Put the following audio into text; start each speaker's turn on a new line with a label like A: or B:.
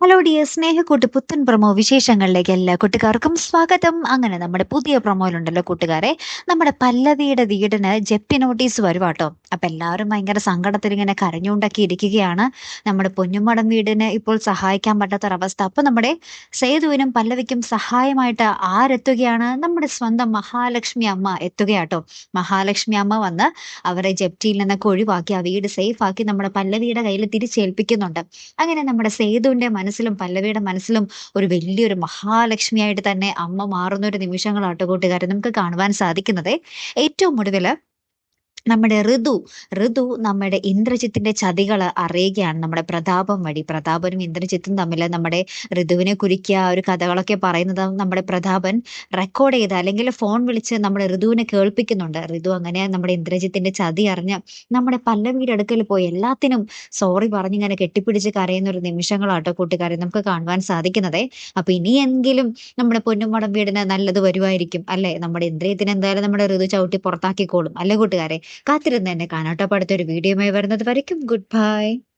A: Hello dear Snehakkoottu പുത്തൻ promo വിശേഷങ്ങളിലേക്ക് എല്ലാ കൂട്ടുകാർക്കും സ്വാഗതം. അങ്ങനെ നമ്മുടെ പുതിയ പ്രൊമോയിലുണ്ടല്ലോ കൂട്ടുകാരെ. നമ്മുടെ പല്ലവിയുടെ വീടിന് ജപ്തി നോട്ടീസ് വരുവാട്ടോ. അപ്പൊ എല്ലാവരും ഭയങ്കര സങ്കടത്തിൽ ഇങ്ങനെ കരഞ്ഞുകൊണ്ടൊക്കെ ഇരിക്കുകയാണ്. നമ്മുടെ പൊന്നുമടം വീടിനെ ഇപ്പോൾ സഹായിക്കാൻ പറ്റാത്തൊരവസ്ഥ. അപ്പൊ നമ്മുടെ സേതുവിനും പല്ലവിക്കും സഹായമായിട്ട് ആരെത്തുകയാണ്? നമ്മുടെ സ്വന്തം മഹാലക്ഷ്മി അമ്മ എത്തുകയാട്ടോ. മഹാലക്ഷ്മി അമ്മ വന്ന് അവരെ ജപ്റ്റിയിൽ നിന്നൊക്കെ ഒഴിവാക്കി ആ വീട് സേഫ് ആക്കി നമ്മുടെ പല്ലവിയുടെ കയ്യിൽ തിരിച്ചേൽപ്പിക്കുന്നുണ്ട്. അങ്ങനെ നമ്മുടെ സേതുവിന്റെ മനസ്സിലും പല്ലവിയുടെ മനസ്സിലും ഒരു വലിയൊരു മഹാലക്ഷ്മിയായിട്ട് തന്നെ അമ്മ മാറുന്ന ഒരു നിമിഷങ്ങളാട്ടോ കൂട്ടുകാരെ നമുക്ക് കാണുവാൻ സാധിക്കുന്നത്. ഏറ്റവും ഒടുവിൽ നമ്മുടെ ഋതു ഋതു നമ്മുടെ ഇന്ദ്രജിത്തിന്റെ ചതികൾ അറിയുകയാണ്. നമ്മുടെ പ്രതാപം വഴി. പ്രതാപനും ഇന്ദ്രജിത്തും തമ്മിൽ നമ്മുടെ ഋതുവിനെ കുറിക്കുക ഒരു കഥകളൊക്കെ പറയുന്നത് നമ്മുടെ പ്രതാപൻ റെക്കോർഡ് ചെയ്ത് അല്ലെങ്കിൽ ഫോൺ വിളിച്ച് നമ്മുടെ ഋതുവിനെ കേൾപ്പിക്കുന്നുണ്ട്. ഋതു അങ്ങനെ നമ്മുടെ ഇന്ദ്രജിത്തിന്റെ ചതി അറിഞ്ഞ് നമ്മുടെ പല്ലവിയുടെ അടുക്കൽ പോയി എല്ലാത്തിനും സോറി പറഞ്ഞിങ്ങനെ കെട്ടിപ്പിടിച്ച് കരയുന്ന ഒരു നിമിഷങ്ങളാട്ടോ കൂട്ടുകാരെ നമുക്ക് കാണുവാൻ സാധിക്കുന്നതേ. അപ്പൊ ഇനിയെങ്കിലും നമ്മുടെ പൊന്നുമടം വീടിന് നല്ലത് വരുമായിരിക്കും അല്ലെ? നമ്മുടെ ഇന്ദ്രിയത്തിന് എന്തായാലും നമ്മുടെ ഋതു ചവിട്ടി പുറത്താക്കിക്കോളും അല്ലെ കൂട്ടുകാരെ? കാത്തിരുന്ന് എന്നെ കാണാട്ടോ അടുത്തൊരു വീഡിയോയുമായി വരുന്നത് വരയ്ക്കും. Good bye